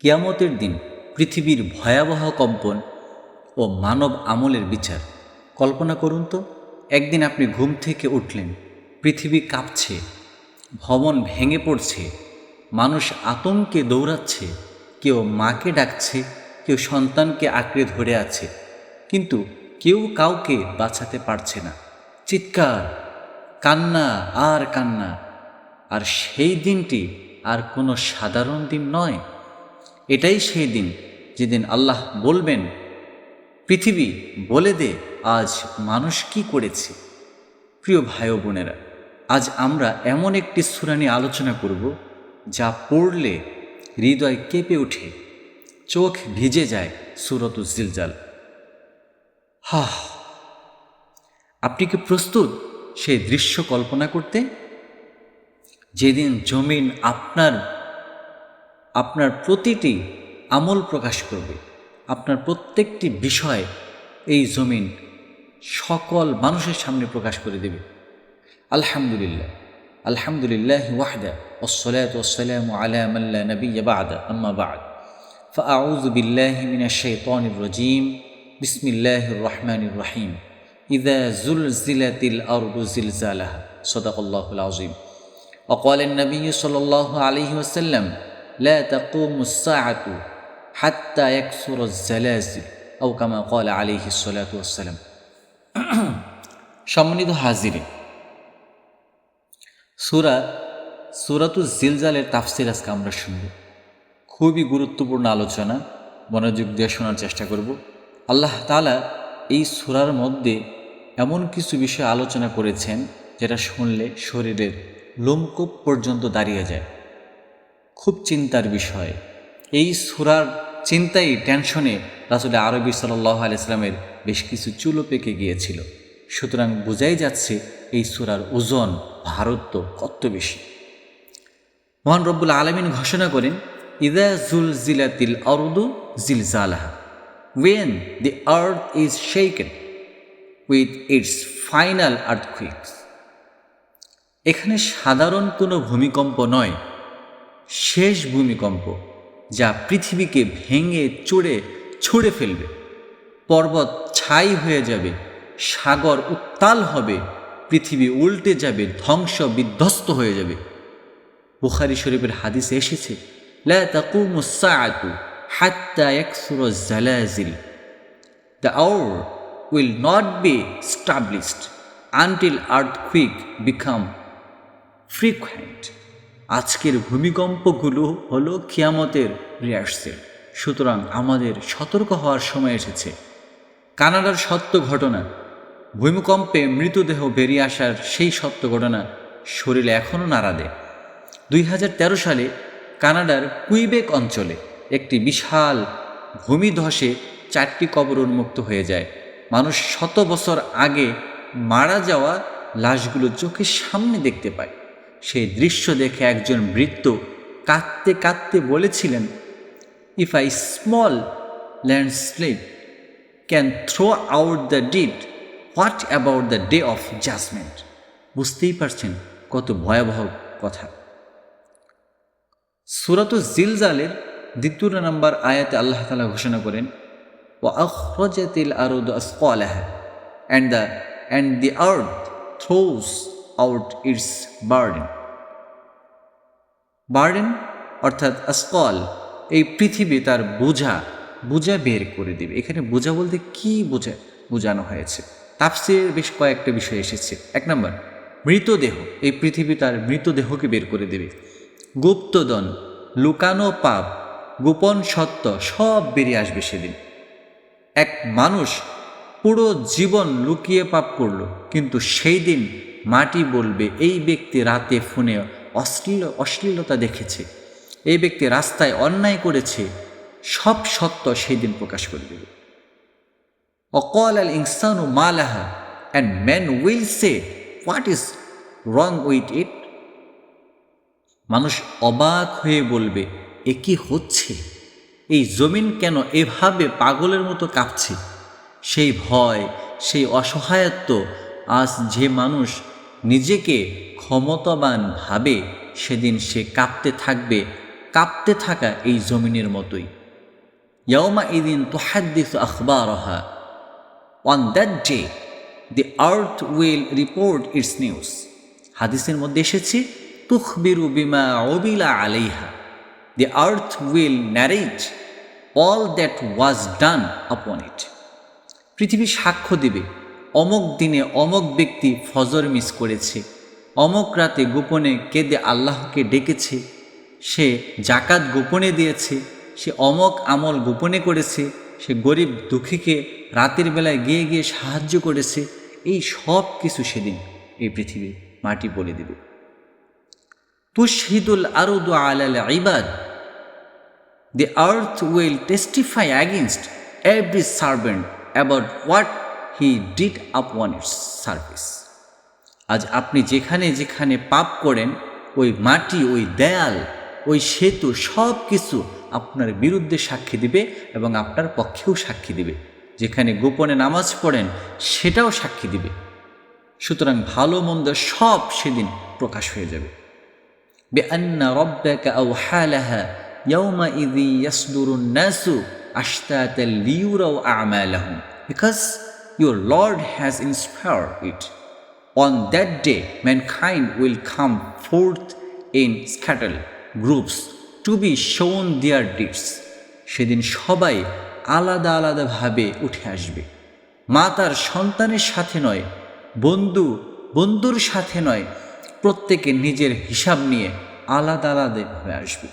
কিয়ামতের দিন পৃথিবীর ভয়াবহ কম্পন ও মানব আমলের বিচার। কল্পনা করুন তো, একদিন আপনি ঘুম থেকে উঠলেন, পৃথিবী কাঁপছে, ভবন ভেঙে পড়ছে, মানুষ আতঙ্কে দৌড়াচ্ছে, কেউ মাকে ডাকছে, কেউ সন্তানকে আঁকড়ে ধরে আছে, কিন্তু কেউ কাউকে বাঁচাতে পারছে না। চিৎকার, কান্না আর কান্না, আর সেই দিনটি আর কোনো সাধারণ দিন নয়। এটাই সেই দিন যেদিন আল্লাহ বলবেন, পৃথিবী বলে দে আজ মানুষ কি করেছে। প্রিয় ভাই বোনেরা, আজ আমরা এমন একটি সূরা নিয়ে আলোচনা করব যা পড়লে হৃদয় কেঁপে ওঠে, চোখ ভিজে যায় সুরত জিলজাল। হা আপনি কি প্রস্তুত সেই দৃশ্য কল্পনা করতে? যেদিন জমিন আপনার আপনার প্রতিটি আমল প্রকাশ করবে আপনার প্রত্যেকটি বিষয় এই জমিন সকল মানুষের সামনে প্রকাশ করে দেবে আলহামদুলিল্লাহ আলহামদুলিল্লাহ ওয়াহদা والصلاة والسلام على من لا نبي بعد أما بعد فأعوذ بالله من الشيطان الرجيم بسم الله الرحمن الرحيم إذا زلزلت الأرض زلزالها صدق الله العظيم وقال النبي صلى الله عليه وسلم لا تقوم الساعة حتى يكسر الزلازل أو كما قال عليه الصلاة والسلام সম্মানিত হাজিরে সুরা সুরাতু জিলজালের তাফসির আজকে আমরা শুনব খুবই গুরুত্বপূর্ণ আলোচনা মনোযোগ দিয়ে শোনার চেষ্টা করব আল্লাহ তালা এই সুরার মধ্যে এমন কিছু বিষয় আলোচনা করেছেন যেটা শুনলে শরীরের লোমকূপ পর্যন্ত দাঁড়িয়ে যায় খুব চিন্তার বিষয়। এই সুরার চিন্তাই টেনশনে রাসুল আরবি সাল্লাহ আলাইসলামের বেশ কিছু চুলো পেকে গিয়েছিল। সুতরাং বোঝাই যাচ্ছে এই সুরার ওজন, ভারত্ব কত বেশি। মহান রব্বুল আলমিন ঘোষণা করেন ইদা জুল জিলাতিল অরদু জিল জালাহা when the earth is shaken with its final earthquakes এখানে সাধারণ কোনো ভূমিকম্প নয় শেষ ভূমিকম্প যা পৃথিবীকে ভেঙে, চড়ে, ছুঁড়ে ফেলবে। পর্বত ছাই হয়ে যাবে, সাগর উত্তাল হবে, পৃথিবী উল্টে যাবে, ধ্বংস বিধ্বস্ত হয়ে যাবে। বুখারি শরীফের হাদিসে এসেছে তাকুমু সাআতু হাত্তা ইয়াকসুরু জালাজিল। দ্য আওয়ার উইল নট আজকের ভূমিকম্পগুলো হলো কিয়ামতের রিহার্সেল সুতরাং আমাদের সতর্ক হওয়ার সময় এসেছে। কানাডার সত্য ঘটনা, ভূমিকম্পে মৃতদেহ বেরিয়ে আসার সেই সত্য ঘটনা শরীরে এখনও নাড়া দেয়। দুই হাজার তেরো সালে কানাডার কুইবেক অঞ্চলে একটি বিশাল ভূমিধসে চারটি কবর উন্মুক্ত হয়ে যায়। মানুষ শত বছর আগে মারা যাওয়া লাশগুলো চোখের সামনে দেখতে পায়। সেই দৃশ্য দেখে একজন বৃত্ত কাঁদতে কাঁদতে বলেছিলেন if I small landslide can throw out the dead what about the day of judgement বুঝতেই পারছেন কত ভয়াবহ কথা। সুরত জিলজালের দ্বিতীয় নম্বর আয়াতে আল্লাহ তালা ঘোষণা করেন ও আখরজাতিল আরদ আসকালাহ and the and the earth throws out its burden burden অর্থাৎ আসকল, এই পৃথিবী তার বোঝা বোঝা বের করে দেবে। এখানে বোঝা বলতে কি বোঝা, বোঝানো হয়েছে? তাফসির বেশ কয়েকটা বিষয় এসেছে। এক নম্বর, মৃতদেহ, এই পৃথিবী তার মৃতদেহকে বের করে দেবে। গুপ্তদন লুকানো পাপ, গোপন সত্য সব বেরিয়ে আসবে সেদিন। এক মানুষ পুরো জীবন লুকিয়ে পাপ করল। কিন্তু সেই দিন মাটি বলবে, এই ব্যক্তি রাতে ফোনে অশ্লীল, অশ্লীলতা দেখেছে। এই ব্যক্তি রাস্তায় অন্যায় করেছে। সব সত্য সেই দিন প্রকাশ করে দেবে। অকল আল ইনসানু মালাহা and man will say what is wrong with it মানুষ অবাক হয়ে বলবে, এ কি হচ্ছে? এই জমিন কেন এভাবে পাগলের মতো কাঁপছে? সেই ভয়, সেই অসহায়ত্ব আজ যে মানুষ নিজেকে ক্ষমতাবান ভাবে, সেদিন সে কাঁপতে থাকবে, কাঁপতে থাকা এই জমিনের মতোই। ইয়মা ইদিন তোহাদ্দিস আখবরহা। On that day the earth will report its news হাদিসের মধ্যে এসেছে, তুখবিরু বিমা অবিলা আলাইহা। The earth will narrate all that was done upon it পৃথিবী সাক্ষ্য দেবে। অমক দিনে অমক ব্যক্তি ফজর মিস করেছে। অমক রাতে গোপনে কেঁদে আল্লাহকে ডেকেছে। সে জাকাত গোপনে দিয়েছে। সে অমক আমল গোপনে করেছে। সে গরিব দুঃখীকে রাতের বেলায় গিয়ে গিয়ে সাহায্য করেছে। এই সব কিছু সেদিন এই পৃথিবী মাটি বলে দেবে। তুশহিদুল আরুদু আলাল ইবাদ। Earth will testify testify against every about what he did upon its surface আজ আপনি যেখানে যেখানে পাপ করেন, ওই মাটি, ওই দেয়াল, ওই সেতু সব কিছু আপনার বিরুদ্ধে সাক্ষী দিবে এবং আপনার পক্ষেও সাক্ষী দিবে। যেখানে গোপনে নামাজ পড়েন, সেটাও সাক্ষী দিবে। সুতরাং ভালো মন্দ সব সেদিন প্রকাশ হয়ে যাবে। বেআন্না রব্বাকা আও হালাহা ইয়াউমা ইদি ইয়াসদুরুন নাসু আশতাতাল লিউরাও আমালাহুম। Because your Lord has inspired it. On that day, mankind will come forth in scattered groups to be shown their deeds. সেদিন সবাই আলাদা আলাদাভাবে উঠে আসবে মা তার সন্তানের সাথে নয় বন্ধু বন্ধুর সাথে নয় প্রত্যেকে নিজের হিসাব নিয়ে আলাদা আলাদাভাবে আসবে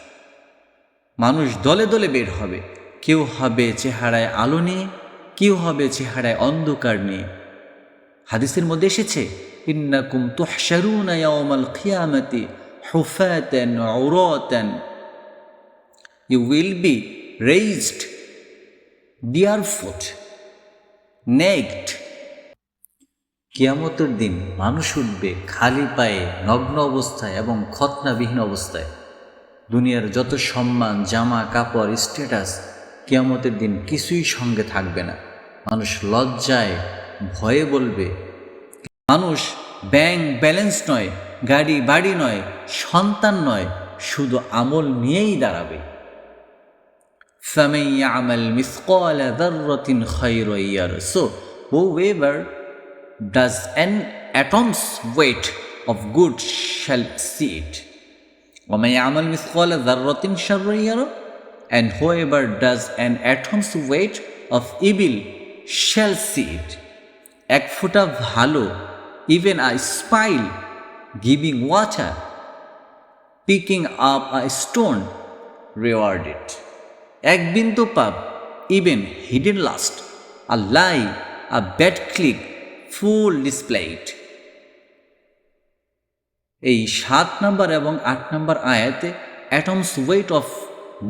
মানুষ দলে দলে বের হবে কেউ হবে চেহারায় আলো নিয়ে কেউ হবে চেহারায় অন্ধকার নিয়ে হাদিসের মধ্যে এসেছে, ইন্নাকুম তুহশারুনা ইয়াউমাল কিয়ামাতি হুফাতান উরাতান। You will be raised barefoot naked কিয়ামতের দিন মানুষ উঠবে খালি পায়ে, নগ্ন অবস্থায় এবং খতনাবিহীন অবস্থায়। দুনিয়ার যত সম্মান, জামা, কাপড় স্ট্যাটাস কিয়ামতের দিন কিছুই সঙ্গে থাকবে না মানুষ লজ্জায় ভয়ে বলবে মানুষ ব্যাংক ব্যালেন্স নয় গাড়ি বাড়ি নয় সন্তান নয় শুধু আমল নিয়েই দাঁড়াবে فَمَنْ يَعْمَلْ مِثْقَالَ ذَرَّةٍ خَيْرًا يَرَهُ So, whoever does an atom's weight of good shall see it. وَمَنْ يَعْمَلْ مِثْقَالَ ذَرَّةٍ شَرًّا يَرَهُ And whoever does an atom's weight of evil shall see it. এক ফোঁটা even a spile giving water picking up a stone rewarded এক বিন্দু পাপ even hidden last a lie a bad click full displayed এই সাত নম্বর এবং আট নম্বর আয়াতে অ্যাটমস ওয়েট অফ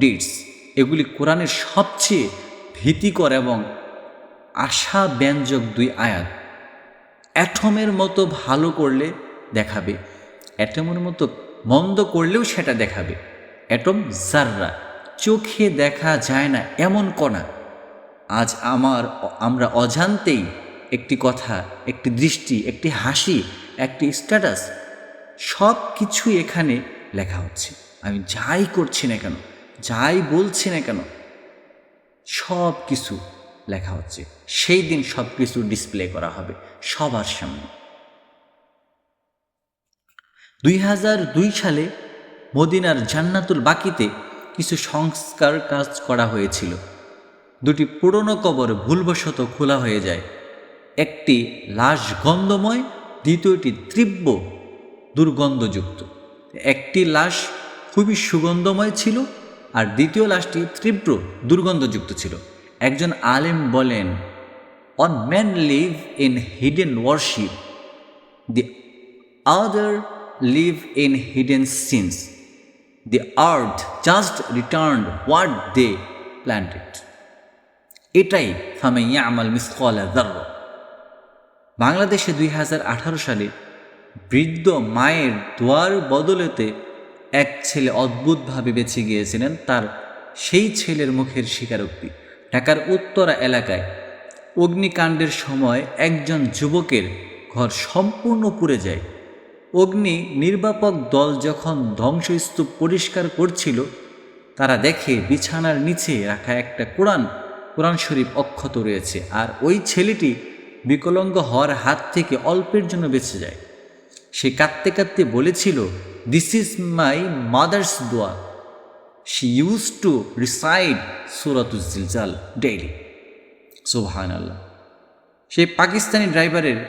ডিডস এগুলি কোরআনের সবচেয়ে ভীতিকর এবং আশা ব্যঞ্জক দুই আয়াত। অ্যাটমের মতো ভালো করলে দেখাবে, অ্যাটমের মতো মন্দ করলেও সেটা দেখাবে। অ্যাটম জাররা চোখে দেখা যায় না এমন কণা। আজ আমার, আমরা অজান্তেই একটি কথা, একটি দৃষ্টি, একটি হাসি, একটি স্ট্যাটাস সব কিছুই এখানে লেখা হচ্ছে। আমি যাই করছি না কেন যাই বলছি না কেন, সব কিছু লেখা হচ্ছে। সেই দিন সব কিছু ডিসপ্লে করা হবে সবার সামনে। দুই হাজার দুই সালে মদিনার জান্নাতুল বাকিতে কিছু সংস্কার কাজ করা হয়েছিল। দুটি পুরনো কবর ভুলবশত খোলা হয়ে যায়। একটি লাশ গন্ধময় দ্বিতীয়টি তীব্র দুর্গন্ধযুক্ত। একটি লাশ খুবই সুগন্ধময় ছিল আর দ্বিতীয় লাশটি তীব্র দুর্গন্ধযুক্ত ছিল। একজন আলেম বলেন one man live in hidden worship the other live in hidden sins the earth just return what they planted এটাই ফামাইয়া আমাল মিসকলা বাংলাদেশে দুই হাজার আঠারো সালে বৃদ্ধ মায়ের দোয়ার বদলেতে এক ছেলে অদ্ভুতভাবে বেঁচে গিয়েছিলেন, তার সেই ছেলের মুখের স্বীকারোক্তি। ঢাকার উত্তরা এলাকায় অগ্নিকাণ্ডের সময় একজন যুবকের ঘর সম্পূর্ণ পুড়ে যায়। অগ্নি নির্বাপক দল যখন ধ্বংসস্তূপ পরিষ্কার করছিল, তারা দেখে বিছানার নিচে রাখা একটা কোরআন কোরআন শরীফ অক্ষত রয়েছে আর ওই ছেলেটি বিকলঙ্গ হওয়ার হাত থেকে অল্পের জন্য বেঁচে যায়। সে কাঁদতে কাঁদতে বলেছিল দিস ইজ মাই মাদার্স দোয়া শি ইউজ টু রিসাইড সুরাতুজিলজাল ডেইলি সুবহান আল্লাহ সেই পাকিস্তানি ড্রাইভারের,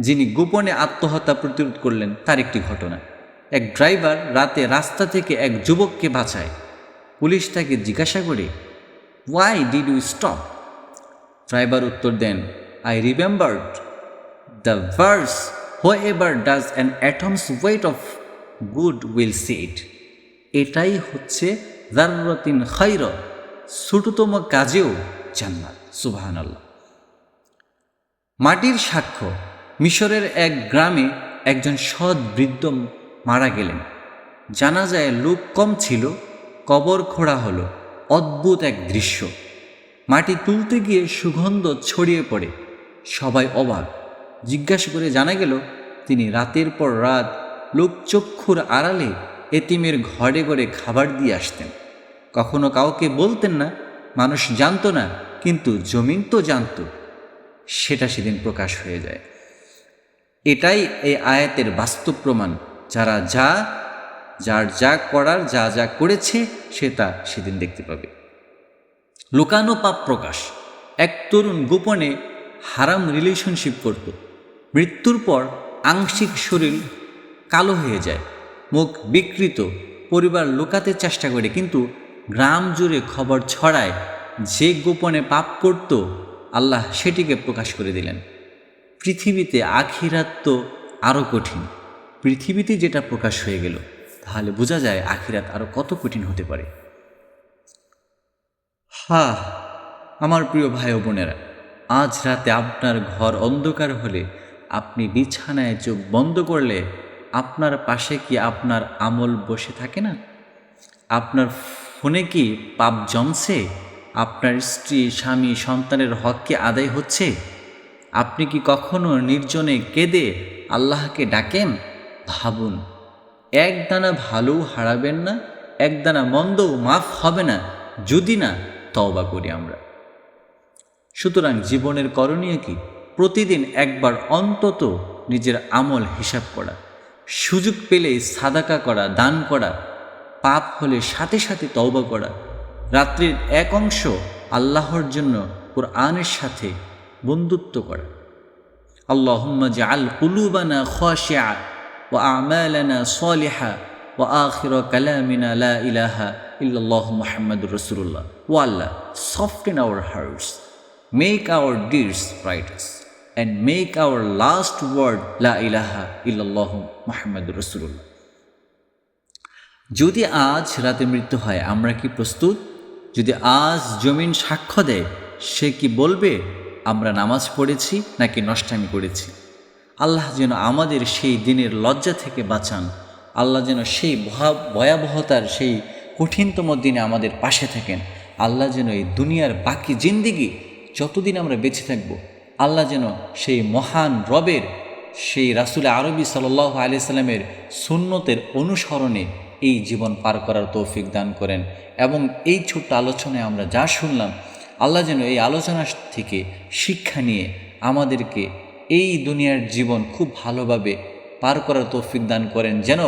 যিনি গোপনে আত্মহত্যা প্রতিরোধ করলেন, তার একটি ঘটনা। এক ড্রাইভার রাতে রাস্তা থেকে এক যুবককে বাঁচায়। পুলিশ তাকে জিজ্ঞাসা করে why did you stop driver উত্তর দেন I remembered the verse whoever does an atom's weight of good will see it এটাই হচ্ছে জারুরাতিন খৈর ছোটতম কাজেও জান্নাত সুবাহান আল্লাহ মাটির সাক্ষ্য, মিশরের এক গ্রামে একজন সৎ বৃদ্ধ মারা গেলেন। জানা যায় লোক কম ছিল, কবর খোঁড়া হলো, অদ্ভুত এক দৃশ্য। মাটি তুলতে গিয়ে সুগন্ধ ছড়িয়ে পড়ে। সবাই অবাক, জিজ্ঞাসা করে জানা গেল, তিনি রাতের পর রাত লোকচক্ষুর আড়ালে এতিমের ঘরে ঘরে খাবার দিয়ে আসতেন। কখনো কাউকে বলতেন না, মানুষ জানতো না, কিন্তু জমিন তো জানতো। সেটা সেদিন প্রকাশ হয়ে যায়। এটাই এই আয়াতের বাস্তব প্রমাণ। যারা যা, যার যা করার, যা যা করেছে, সে তা সেদিন দেখতে পাবে। লুকানো পাপ প্রকাশ। এক তরুণ গোপনে হারাম রিলেশনশিপ করত। মৃত্যুর পর আংশিক শরীর কালো হয়ে যায়। মুখ বিকৃত, পরিবার লুকাতে চেষ্টা করে, কিন্তু গ্রাম জুড়ে খবর ছড়ায়, যে গোপনে পাপ করত, আল্লাহ সেটিকে প্রকাশ করে দিলেন। পৃথিবীতে আখিরাত তো আরও কঠিন। পৃথিবীতে যেটা প্রকাশ হয়ে গেল, তাহলে বোঝা যায় আখিরাত আরও কত কঠিন হতে পারে। হা, আমার প্রিয় ভাই বোনেরা, আজ রাতে আপনার ঘর অন্ধকার হলে আপনি বিছানায় চোখ বন্ধ করলে আপনার পাশে কি আপনার আমল বসে থাকে না? আপনার ফোনে কি পাপ জমছে? আপনার স্ত্রী, স্বামী, সন্তানের হক কি আদায় হচ্ছে? আপনি কি কখনো নির্জনে কেঁদে আল্লাহকে ডাকেন? ভাবুন, এক দানা ভালোও হারাবেন না, এক দানা মন্দও মাফ হবে না, যদি না, তওবা করি আমরা। সুতরাং জীবনের করণীয় কি? প্রতিদিন একবার অন্তত নিজের আমল হিসাব করা। সুযোগ পেলেই সাদাকা করা, দান করা, পাপ হলে সাথে সাথে তওবা করা। রাত্রির এক অংশ আল্লাহর জন্য কোরআনের সাথে বন্ধুত্ব করা। আল্লাহুম্মা জাআল কুলুবানা খাশিআ ওয়া আমালানা সালিহা ওয়া আখিরা কালামিনা ইলাহা ইল্লাল্লাহু মুহাম্মাদুর রসুল্লাহ O Allah, soften our hearts make our deeds brightest and make our last word, la ilaha illallah মুহাম্মাদুর রাসূলুল্লাহ যদি আজ রাতে মৃত্যু হয়, আমরা কি প্রস্তুত? যদি আজ জমিন সাক্ষ্য দেয়, সে কি বলবে, আমরা নামাজ পড়েছি নাকি নষ্টামি করেছি? আল্লাহ যেন আমাদের সেই দিনের লজ্জা থেকে বাঁচান। আল্লাহ যেন সেই ভয়া- ভয়াবহতার সেই কঠিনতম দিনে আমাদের পাশে থাকেন। আল্লাহ যেন এই দুনিয়ার বাকি জিন্দিগি যতদিন আমরা বেঁচে থাকব আল্লাহ যেন সেই মহান রবের, সেই রাসুল আরবি সাল্লাহ আলি সাল্লামের সুন্নতের অনুসরণে এই জীবন পার করার তৌফিক দান করেন। এবং এই ছোট্ট আলোচনায় আমরা যা শুনলাম, আল্লাহ যেন এই আলোচনা থেকে শিক্ষা নিয়ে আমাদেরকে এই দুনিয়ার জীবন খুব ভালোভাবে পার করার তৌফিক দান করেন, যেন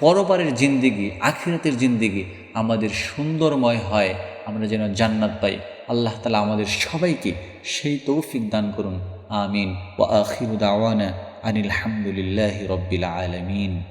পরপারের জিন্দিগি, আখিরাতের জিন্দিগি আমাদের সুন্দরময় হয়, আমরা যেন জান্নাত পাই। আল্লাহ তালা আমাদের সবাইকে সেই তৌফিক দান করুন। আমিন। ও আখির দাওয়ানা আনিল হামদুলিল্লাহ রব্বিল আলমিন।